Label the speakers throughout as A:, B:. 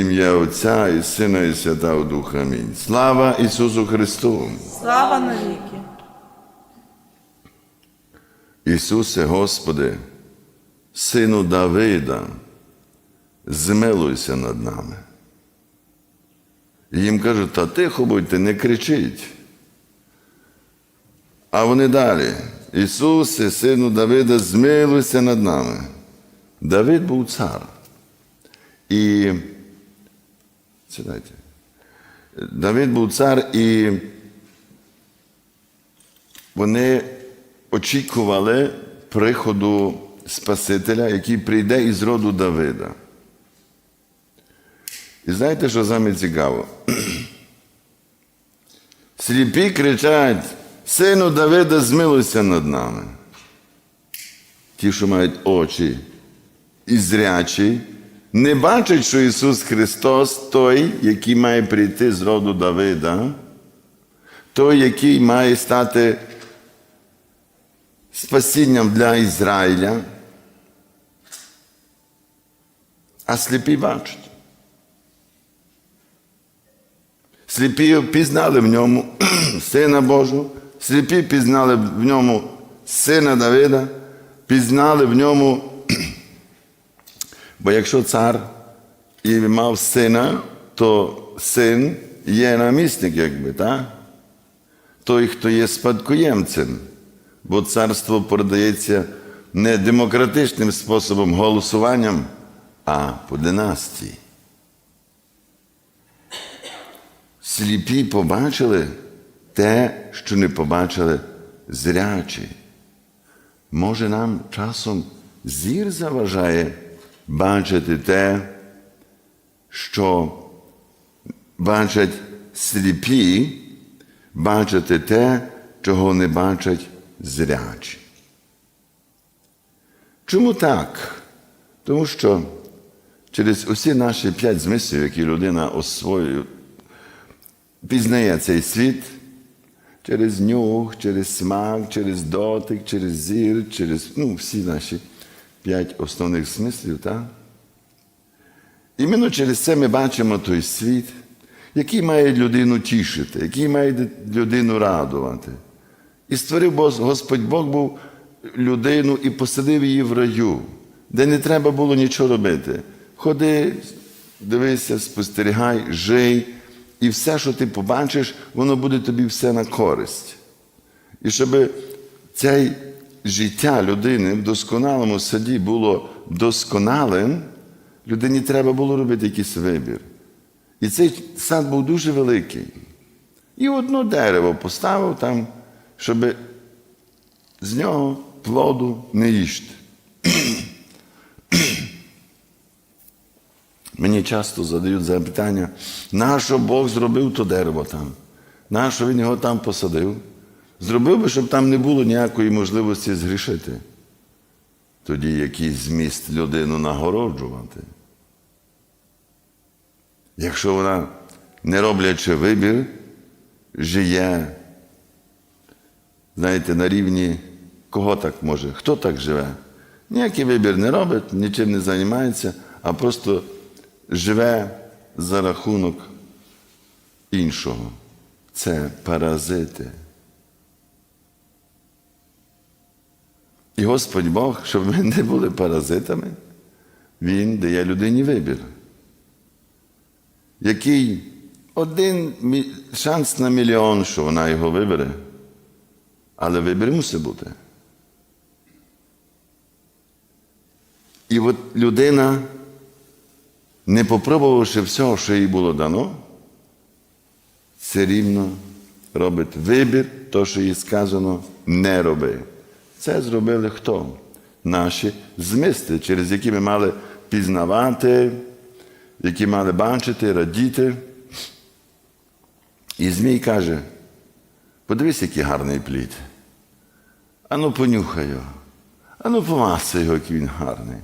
A: Ім'я Отця і Сина, і Святого Духа. Амінь. Слава Ісусу Христу!
B: Слава навіки!
A: Ісусе Господи, Сину Давида, змилуйся над нами. І їм кажуть, та тихо будьте, не кричіть. А вони далі. Ісусе, сину Давида, змилуйся над нами. Давид був цар. І сідайте. Давид був цар, і вони очікували приходу Спасителя, який прийде із роду Давида. І знаєте, що саме цікаво? Сліпі кричать, сину Давида, змилуйся над нами. Ті, що мають очі і зрячі, не бачать, що Ісус Христос той, який має прийти з роду Давида, той, який має стати спасінням для Ізраїля, а сліпі бачать. Сліпі пізнали в ньому Сина Божого, сліпі пізнали в ньому Сина Давида, пізнали в ньому, бо якщо цар і мав сина, то син є намісник, якби, так? Той, хто є спадкоємцем, бо царство передається не демократичним способом голосуванням, а по династії. Сліпі побачили те, що не побачили зрячі. Може, нам часом зір заважає бачити те, що бачать сліпі, бачити те, чого не бачать зрячі. Чому так? Тому що через усі наші п'ять змислів, які людина освоює, пізнає цей світ через нюх, через смак, через дотик, через зір, через ну, всі наші п'ять основних смислів. Так? Іменно через це ми бачимо той світ, який має людину тішити, який має людину радувати. І створив Господь Бог був людину і посадив її в раю, де не треба було нічого робити. Ходи, дивися, спостерігай, жий, і все, що ти побачиш, воно буде тобі все на користь. І щоб це життя людини в досконалому саді було досконалим, людині треба було робити якийсь вибір. І цей сад був дуже великий. І одно дерево поставив там, щоб з нього плоду не їсти. Мені часто задають запитання, нащо Бог зробив то дерево там? Нащо Він його там посадив? Зробив би, щоб там не було ніякої можливості згрішити. Тоді який зміст людину нагороджувати. Якщо вона, не роблячи вибір, жиє, знаєте, на рівні кого так може, хто так живе? Ніякий вибір не робить, нічим не займається, а просто живе за рахунок іншого. Це паразити. І Господь Бог, щоб ми не були паразитами, Він дає людині вибір. Який один шанс на мільйон, що вона його вибере, але вибір мусить бути. І от людина, не попробувавши всього, що їй було дано, все рівно робить вибір, то, що їй сказано, не роби. Це зробили хто? Наші змисти, через які ми мали пізнавати, які мали бачити, радіти. І Змій каже: подивись, який гарний плід. Ану, понюхай його, ану помасай його, який він гарний.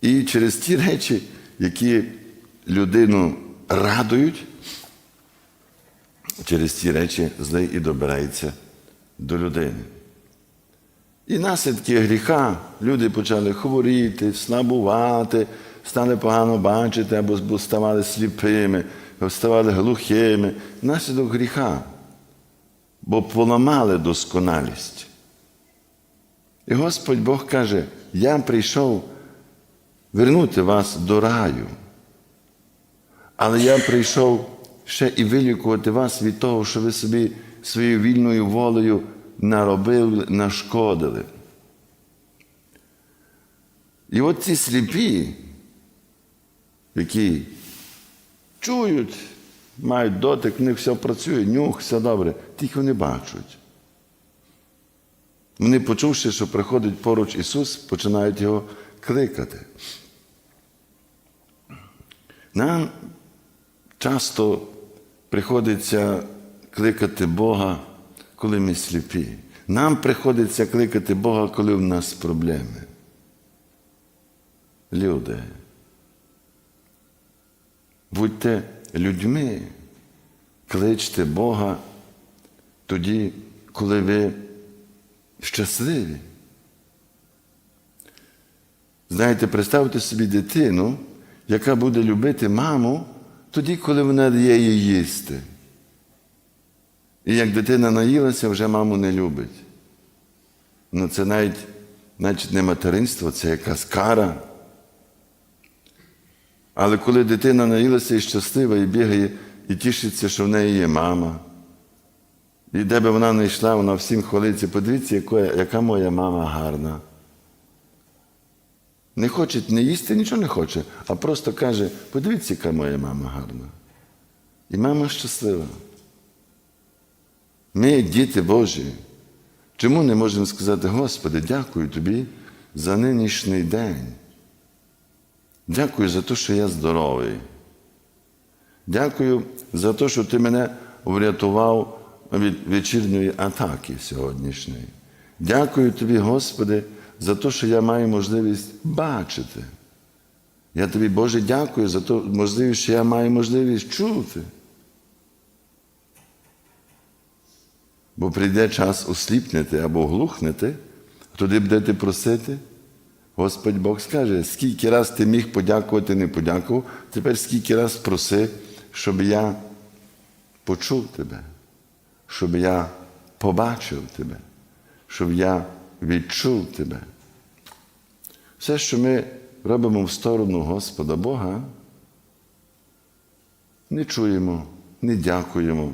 A: І через ті речі, які людину радують, через ці речі злий і добирається до людини. І наслідки гріха люди почали хворіти, слабувати, стали погано бачити, або ставали сліпими, або ставали глухими, внаслідок гріха, бо поламали досконалість. І Господь Бог каже: Я прийшов вернути вас до раю. Але я прийшов ще і вилікувати вас від того, що ви собі своєю вільною волею наробили, нашкодили. І от ці сліпі, які чують, мають дотик, в них все працює, нюх, все добре, тільки вони бачать. Вони, почувши, що приходить поруч Ісус, починають його кликати. Нам часто приходиться кликати Бога, коли ми сліпі. Нам приходиться кликати Бога, коли в нас проблеми. Люди, будьте людьми, кличте Бога тоді, коли ви щасливі. Знаєте, представте собі дитину, яка буде любити маму тоді, коли вона дає їй їсти. І як дитина наїлася, вже маму не любить. Ну це навіть навіть не материнство, це якась кара. Але коли дитина наїлася і щаслива, і бігає, і тішиться, що в неї є мама. І де би вона не йшла, вона всім хвалиться, подивіться, яка, яка моя мама гарна. Не хоче не їсти, нічого не хоче, а просто каже, подивіться, яка моя мама гарна. І мама щаслива. Ми, діти Божі, чому не можемо сказати, Господи, дякую Тобі за нинішній день. Дякую за те, що я здоровий. Дякую за те, що ти мене врятував від вечірньої атаки сьогоднішньої. Дякую тобі, Господи, за те, що я маю можливість бачити. Я тобі, Боже, дякую за ту можливість, що я маю можливість чути. Бо прийде час осліпнути або глухнути, туди будете просити. Господь Бог скаже, скільки раз ти міг подякувати, не подякував, тепер скільки раз проси, щоб я почув тебе, щоб я побачив тебе, щоб я відчув тебе. Все, що ми робимо в сторону Господа Бога, не чуємо, не дякуємо.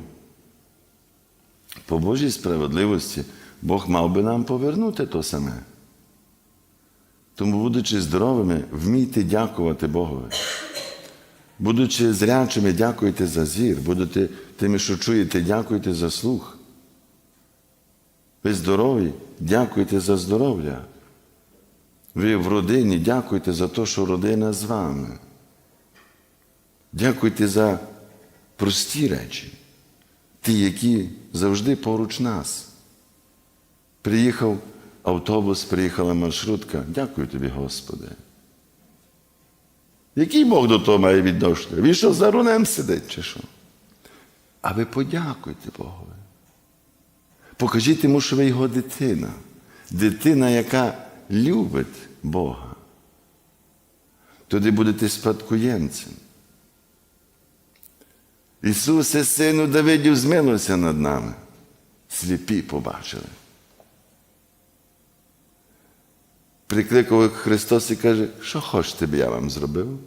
A: По Божій справедливості Бог мав би нам повернути то саме. Тому, будучи здоровими, вмійте дякувати Богові. Будучи зрячими, дякуйте за зір, будете тими, що чуєте, дякуйте за слух. Ви здорові, дякуйте за здоров'я. Ви в родині дякуйте за те, що родина з вами. Дякуйте за прості речі, ті, які завжди поруч нас. Приїхав автобус, приїхала маршрутка. Дякую тобі, Господи. Який Бог до того має відношення? Він що за рулем сидить, чи що? А ви подякуйте Богові. Покажіть йому, що ви його дитина. Дитина, яка любить Бога. Тоді будете спадкоємцем. Ісусе, сину Давидів, змилуйся над нами. Сліпі побачили. Прикликав Христос і каже, що хочете, б я вам зробив?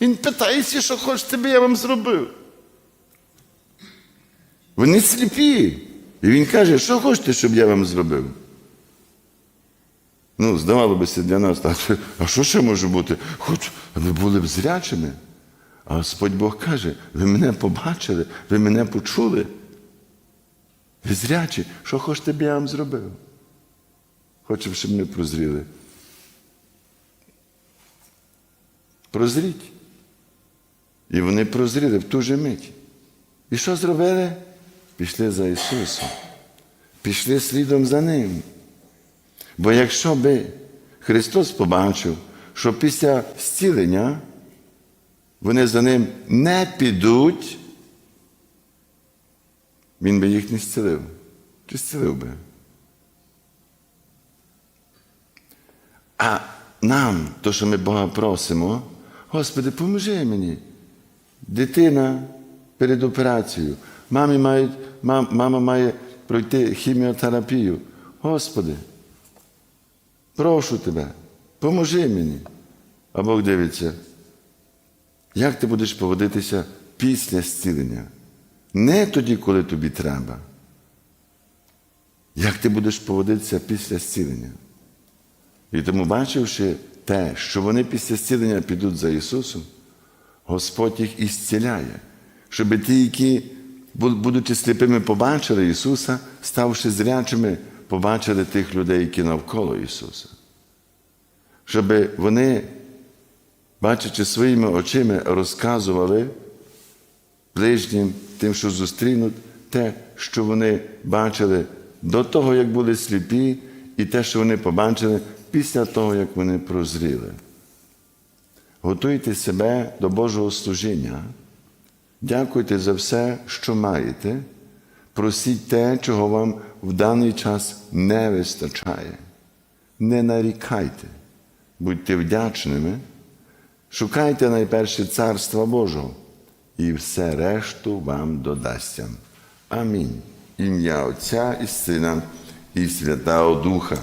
A: Він питається, що хочете, б я вам зробив. Вони сліпі. І він каже, що хочете, щоб я вам зробив? Ну, здавалося б, для нас, а що ще може бути? Хоч ви були б зрячими. А Господь Бог каже, ви мене побачили, ви мене почули. Ви зрячі, що хочете б я вам зробив? Хочу, щоб ми прозріли. Прозріть. І вони прозріли в ту же мить. І що зробили? Пішли за Ісусом. Пішли слідом за Ним. Бо якщо би Христос побачив, що після зцілення вони за ним не підуть, Він би їх не зцілив. Чи зцілив би? А нам, то, що ми Бога просимо, Господи, поможи мені. Дитина перед операцією. Мамі мають, мам, мама має пройти хіміотерапію. Господи, прошу тебе, поможи мені. А Бог дивиться, як ти будеш поводитися після зцілення? Не тоді, коли тобі треба. Як ти будеш поводитися після зцілення? І тому, бачивши те, що вони після зцілення підуть за Ісусом, Господь їх і зціляє, щоб ті, які, бу- будучи сліпими, побачили Ісуса, ставши зрячими, побачили тих людей, які навколо Ісуса. Щоб вони, бачачи своїми очима, розказували ближнім, тим, що зустрінуть, те, що вони бачили до того, як були сліпі, і те, що вони побачили після того, як вони прозріли. Готуйте себе до Божого служіння. Дякуйте за все, що маєте. Просіть те, чого вам в даний час не вистачає. Не нарікайте, будьте вдячними, шукайте найперше Царства Божого, і все решту вам додасться. Амінь. Ім'я Отця і Сина і Святого Духа.